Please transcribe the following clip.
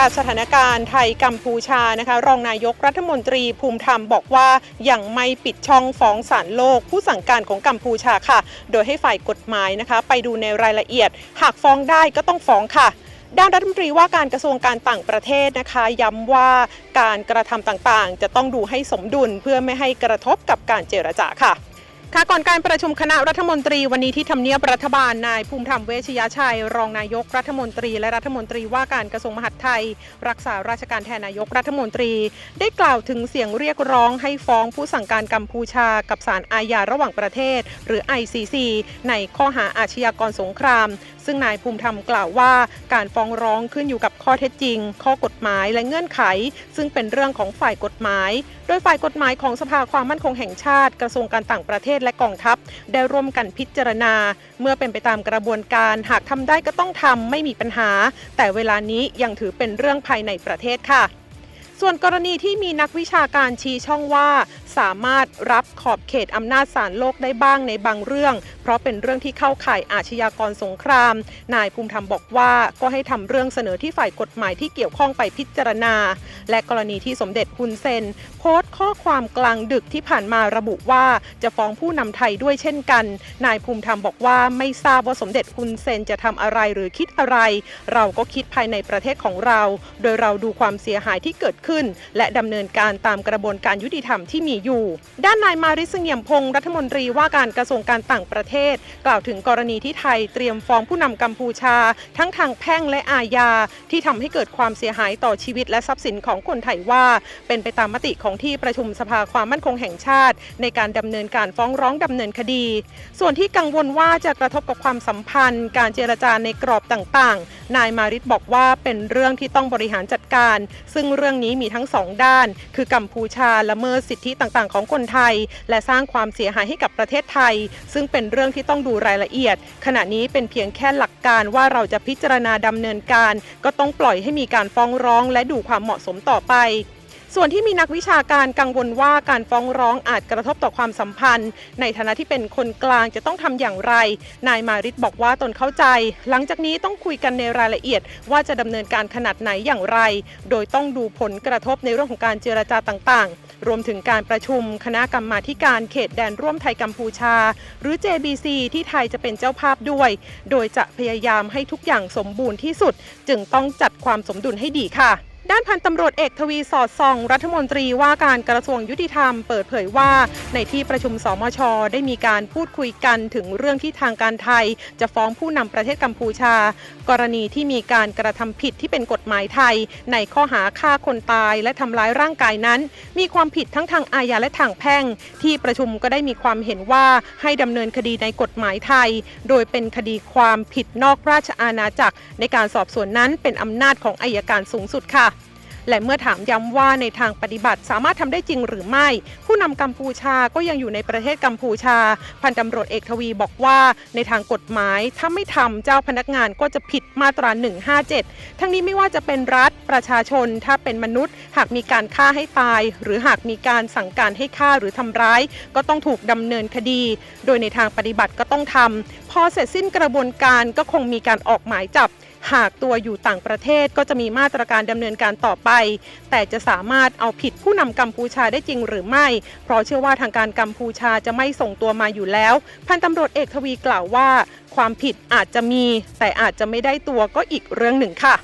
ค่ะสถานการณ์ไทยกัมพูชานะคะ รองนายกรัฐมนตรีภูมิธรรมบอกว่ายังไม่ปิดช่องฟ้องศาลโลก ผู้สั่งการของกัมพูชาค่ะ โดยให้ฝ่ายกฎหมายนะคะ ไปดูในรายละเอียด หากฟ้องได้ก็ต้องฟ้องค่ะด้านรัฐมนตรีว่าการกระทรวงการต่างประเทศนะคะ ย้ำว่าการกระทำต่างๆ จะต้องดูให้สมดุลเพื่อไม่ให้กระทบกับการเจรจาค่ะ ค่ะก่อนการประชุมคณะรัฐมนตรีวันนี้ที่ทำเนียบรัฐบาลนายภูมิธรรมเวชยชัย รองนายกรัฐมนตรี และรัฐมนตรีว่าการกระทรวงมหาดไทย รักษาราชการแทนนายกรัฐมนตรี ได้กล่าวถึงเสียงเรียกร้องให้ฟ้องผู้สั่งการกัมพูชา กับศาลอาญาระหว่างประเทศ หรือ ICC ในข้อหาอาชญากรสงคราม ซึ่งนายภูมิธรรมกล่าวว่า การฟ้องร้องขึ้นอยู่กับข้อเท็จจริง ข้อกฎหมายและเงื่อนไข ซึ่งเป็นเรื่องของฝ่ายกฎหมาย โดยฝ่ายกฎหมายของสภาความมั่นคงแห่งชาติ กระทรวงการต่างประเทศและกองทัพ ได้ร่วมกันพิจารณา เมื่อเป็นไปตามกระบวนการหากทำได้ก็ต้องทำไม่มีปัญหา แต่เวลานี้ยังถือเป็นเรื่องภายในประเทศค่ะ ส่วนกรณีที่มีนักวิชาการชี้ช่องว่า สามารถรับขอบเขตอำนาจศาลโลกได้บ้างในบางเรื่อง เพราะเป็นเรื่องที่เข้าข่ายอาชญากรสงคราม นายภูมิธรรมบอกว่าก็ให้ทำเรื่องเสนอที่ฝ่ายกฎหมายที่เกี่ยวข้องไปพิจารณา และกรณีที่สมเด็จฮุนเซน โพสต์ข้อความกลางดึกที่ผ่านมาระบุว่าจะฟ้องผู้นำไทยด้วยเช่นกัน นายภูมิธรรมบอกว่าไม่ทราบว่าสมเด็จฮุนเซนจะทำอะไรหรือคิดอะไร เราก็คิดภายในประเทศของเรา โดยเราดูความเสียหายที่เกิดขึ้นและดำเนินการตามกระบวนการยุติธรรมที่มีอยู่ ด้านนายมาริสเงียมพงศ์รัฐมนตรีว่าการกระทรวงการต่างประเทศ กล่าวถึงกรณีที่ไทยเตรียมฟ้องผู้นำกัมพูชา ทั้งทางแพ่งและอาญา ที่ทำให้เกิดความเสียหายต่อชีวิตและทรัพย์สินของคนไทยว่า เป็นไปตามมติของที่ประชุมสภาความมั่นคงแห่งชาติ ในการดำเนินการฟ้องร้องดำเนินคดี ส่วนที่กังวลว่าจะกระทบกับความสัมพันธ์ การเจรจาในกรอบต่างๆ นายมาริสบอกว่าเป็นเรื่องที่ต้องบริหารจัดการ ซึ่งเรื่องนี้มีทั้งสองด้าน คือกัมพูชาละเมิดสิทธิต่างๆ ของคนไทย และสร้างความเสียหายให้กับประเทศไทย ซึ่งเป็นเรื่องที่ต้องดูรายละเอียด ขณะนี้เป็นเพียงแค่หลักการว่าเราจะพิจารณาดำเนินการ ก็ต้องปล่อยให้มีการฟ้องร้องและดูความเหมาะสมต่อไป ส่วนที่มีนักวิชาการกังวลว่าการฟ้องร้องอาจกระทบต่อความสัมพันธ์ ในฐานะที่เป็นคนกลางจะต้องทำอย่างไร นายมาริตบอกว่าตนเข้าใจ หลังจากนี้ต้องคุยกันในรายละเอียด ว่าจะดำเนินการขนาดไหนอย่างไร โดยต้องดูผลกระทบในเรื่องของการเจรจาต่างๆ รวมถึงการประชุมคณะกรรมาการเขตแดนร่วมไทยกัมพูชา หรือ JBC ที่ไทยจะเป็นเจ้าภาพด้วย โดยจะพยายามให้ทุกอย่างสมบูรณ์ที่สุด จึงต้องจัดความสมดุลให้ดีค่ะ ด้านพันตำรวจเอกทวีสอดส่อง รัฐมนตรีว่าการกระทรวงยุติธรรมเปิดเผยว่า ในที่ประชุมสมช ได้มีการพูดคุยกันถึงเรื่องที่ทางการไทย จะฟ้องผู้นำประเทศกัมพูชา กรณีที่มีการกระทำผิดที่เป็นกฎหมายไทย ในข้อหาฆ่าคนตายและทำร้ายร่างกายนั้น มีความผิดทั้งทางอาญาและทางแพ่ง ที่ประชุมก็ได้มีความเห็นว่าให้ดำเนินคดีในกฎหมายไทย โดยเป็นคดีความผิดนอกราชอาณาจักร ในการสอบสวนนั้นเป็นอำนาจของอายการสูงสุดค่ะ และเมื่อถามย้ำว่าในทางปฏิบัติสามารถทำได้จริงหรือไม่ ผู้นำกัมพูชาก็ยังอยู่ในประเทศกัมพูชา พันตำรวจเอกทวีบอกว่าในทางกฎหมายถ้าไม่ทำเจ้าพนักงานก็จะผิดมาตรา 157 ทั้งนี้ไม่ว่าจะเป็นรัฐประชาชนถ้าเป็นมนุษย์ หากมีการฆ่าให้ตาย หรือหากมีการสั่งการให้ฆ่าหรือทำร้าย ก็ต้องถูกดำเนินคดี โดยในทางปฏิบัติก็ต้องทำพอเสร็จสิ้นกระบวนการก็คงมีการออกหมายจับ หากตัวอยู่ต่างประเทศก็จะมีมาตรการดำเนินการต่อไป แต่จะสามารถเอาผิดผู้นำกัมพูชาได้จริงหรือไม่ เพราะเชื่อว่าทางการกัมพูชาจะไม่ส่งตัวมาอยู่แล้ว พันตำรวจเอกทวีกล่าวว่า ความผิดอาจจะมี แต่อาจจะไม่ได้ตัวก็อีกเรื่องหนึ่งค่ะ